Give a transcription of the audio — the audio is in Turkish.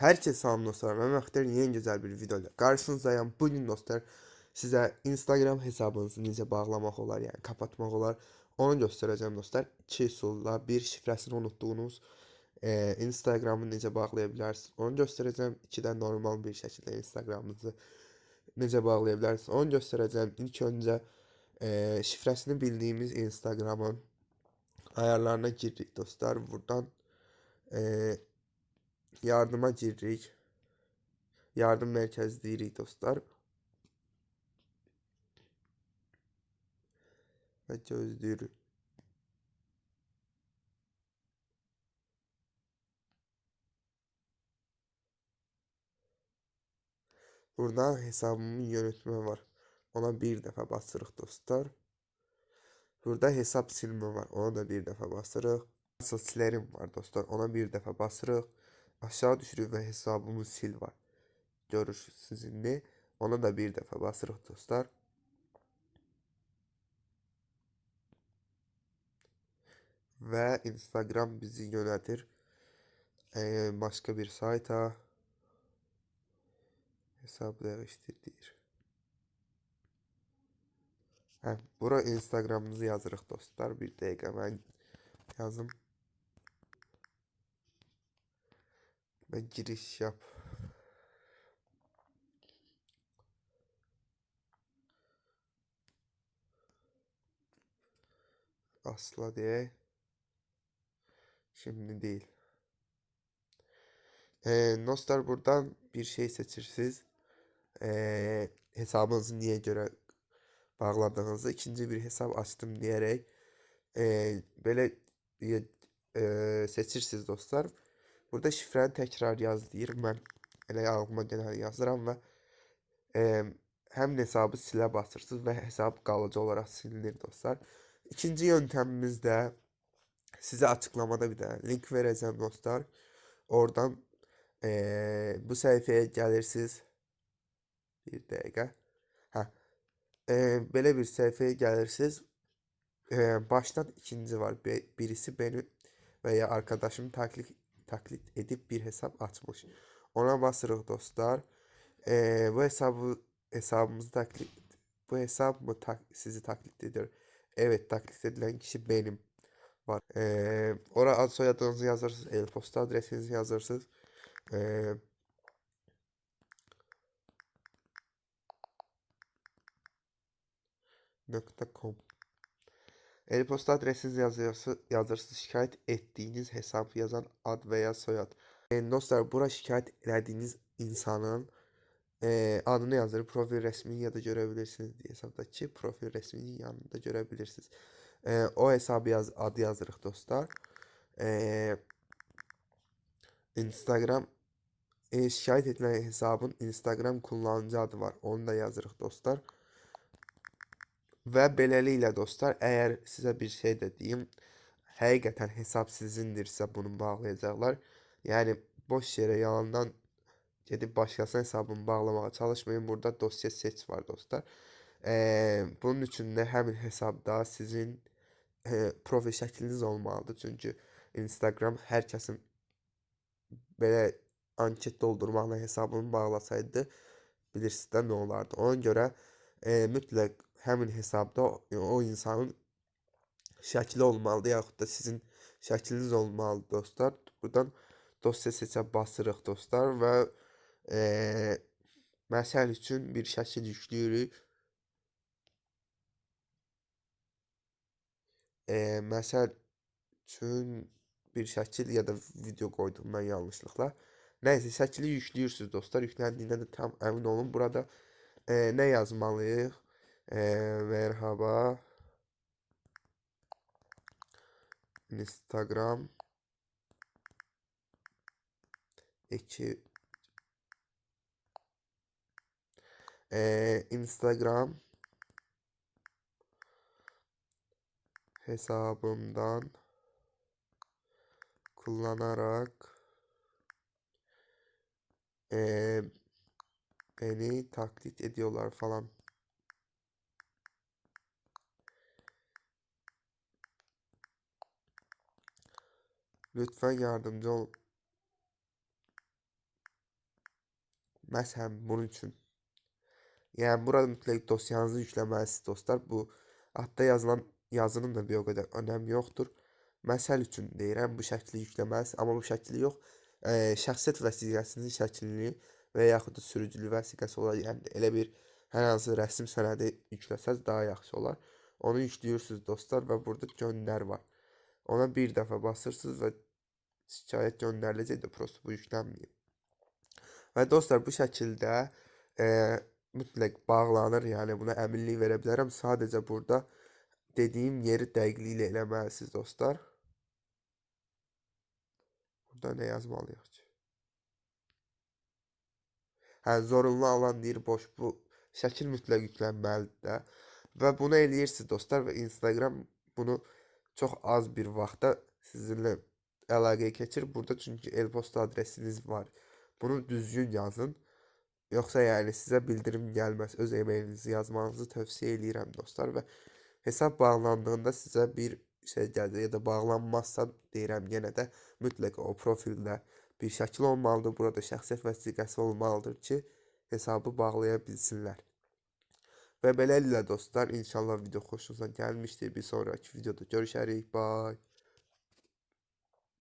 Herkese selam dostlar. Ben Mehter yeni güzel bir videoyla karşınızdayım. Bugün dostlar size Instagram hesabınızı necə bağlamaq olar, yəni kapatmaq olar. Onu göstereceğim dostlar. 2 üsulla bir şifresini unuttuğunuz e, Instagram'ı necə bağlaya bilərsiniz. Onu göstereceğim. İki də normal bir şəkildə Instagramınızı necə bağlaya bilərsiniz. Onu göstereceğim. İlk önce e, şifresini bildiğimiz Instagram'ın ayarlarına girdik dostlar. Buradan e, yardıma giririk. Yardım merkezi deyirik dostlar. Və gözləyirik. Burada hesabımı yönetme var. Ona bir defa basırıq dostlar. Burada hesap silme var. Ona da bir defa basırıq. Nasıl silerim var dostlar. Ona bir defa basırıq. Aşağı düşürük və hesabımı sil var. Görüş sizinle. Ona da bir defa basırıq dostlar. Ve Instagram bizi yönetir. Ee, başka bir sayta hesap değiştir deyir. Hə, bura Instagramınızı yazırıq dostlar. Bir dəqiqə mən yazım. Və giriş yap. Asla diye. Şimdi değil. Ee, dostlar buradan bir şey seçirsiniz. Ee, hesabınızı niye göre bağladığınızı ikinci bir hesap açtım diyerek e, böyle e, seçirsiniz dostlar. Burada şifreni tekrar yaz deyir. Mən elə ağlıma gələn yazıram və e, həmin hesabı silə basırsınız və hesab qalıcı olaraq silinir dostlar. İkinci yöntemimiz də size açıklamada bir de link vereceğim dostlar. Oradan e, bu sayfaya gelirsiniz. Bir dakika. Ha. E, belə bir sayfaya gelirsiniz. E, baştan ikinci var. Birisi beni veya arkadaşım taklit taklit edip bir hesap açmış. Ona basırıq dostlar. E, bu hesabı hesabımızı taklit bu hesap mı tak, sizi taklit ediyor? Evet taklit edilen kişi benim var. E, oraya ad soyadınızı yazırsınız. E-posta adresinizi yazırsınız. E, .com E-posta adresinizi yazıyorsa, yazırsınız. Şikayet ettiğiniz hesap yazan ad veya soyad. E, dostlar bura şikayet ettiğiniz insanın e, adını yazır. Profil resmini ya da görebilirsiniz diye hesaptaki profil resminin yanında görebilirsiniz. E, o hesabı yaz, adı yazırıq dostlar. E, Instagram e, şikayet edilen hesabın Instagram kullanıcı adı var. Onu da yazırıq dostlar. Və beləliklə dostlar, əgər sizə bir şey də deyim, həqiqətən hesab sizindirsə bunu bağlayacaqlar. Yəni boş yerə yalandan gedib başqasının hesabını bağlamağa çalışmayın. Burada dosya seç var dostlar. Ee, bunun üçün də həmin hesabda sizin e, profil şəkliniz olmalıdır. Çünki Instagram hər kəsin belə anket doldurmaqla hesabını bağlasaydı bilirsiniz də nə olardı. Ona görə e, mütləq həmin hesabda o, insanın şəkli olmalıdır yaxud da sizin şəkliniz olmalıdır dostlar. Buradan dosya seçə basırıq dostlar və e, məsəl üçün bir şəkil yükləyirik. E, məsəl üçün bir şəkil ya da video qoydum mən yanlışlıqla. Nəysə şəkili yükləyirsiniz dostlar. Yükləndiyindən də tam əmin olun. Burada e, nə yazmalıyıq? E, merhaba. Instagram ekip e, Instagram hesabımdan kullanarak e, beni taklit ediyorlar falan. Lütfen yardımcı ol. Məsələn, bunun üçün. Yəni bura mütləq dosyanızı yükləməlisiniz dostlar. Bu altda yazılan yazının da bir o qədər önəmi yoxdur. Məsəl üçün deyirəm, bu şəkli yükləməlisiniz, amma bu şəkli yox, e, şəxsiyyət vəsiqəsinin şəklini və yaxud da sürücülük vəsiqəsi olar. Yəni elə bir hər hansı rəsm sənədi yükləsəz daha yaxşı olar. Onu yüklüyorsunuz dostlar və burada göndər var. Ona bir dəfə basırsınız və şikayət göndəriləcək də prosto bu yüklənməyib. Və dostlar bu şəkildə e, mütləq bağlanır. Yəni buna əminlik verə bilərəm. Sadəcə burada dediyim yeri dəqiqliklə eləməlisiniz dostlar. Burada nə yazmalıyıq ki? Hə, zorunlu alan deyir boş. Bu şəkil mütləq yüklənməlidir də. Və bunu eləyirsiniz dostlar və Instagram bunu çox az bir vaxtda sizinlə əlaqəyə keçir. Burada çünki e-posta adresiniz var. Bunu düzgün yazın. Yoxsa yəni sizə bildirim gəlməz. Öz e-mailinizi yazmanızı tövsiyə eləyirəm dostlar və hesab bağlandığında sizə bir şey gələcək ya da bağlanmazsa deyirəm yenə də mütləq o profildə bir şəkil olmalıdır. Burada şəxsiyyət vəsiqəsi olmalıdır ki, hesabı bağlaya bilsinlər. Və beləliklə dostlar, inşallah video xoşunuza gəlmişdir. Bir sonraki videoda görüşərik. Bye.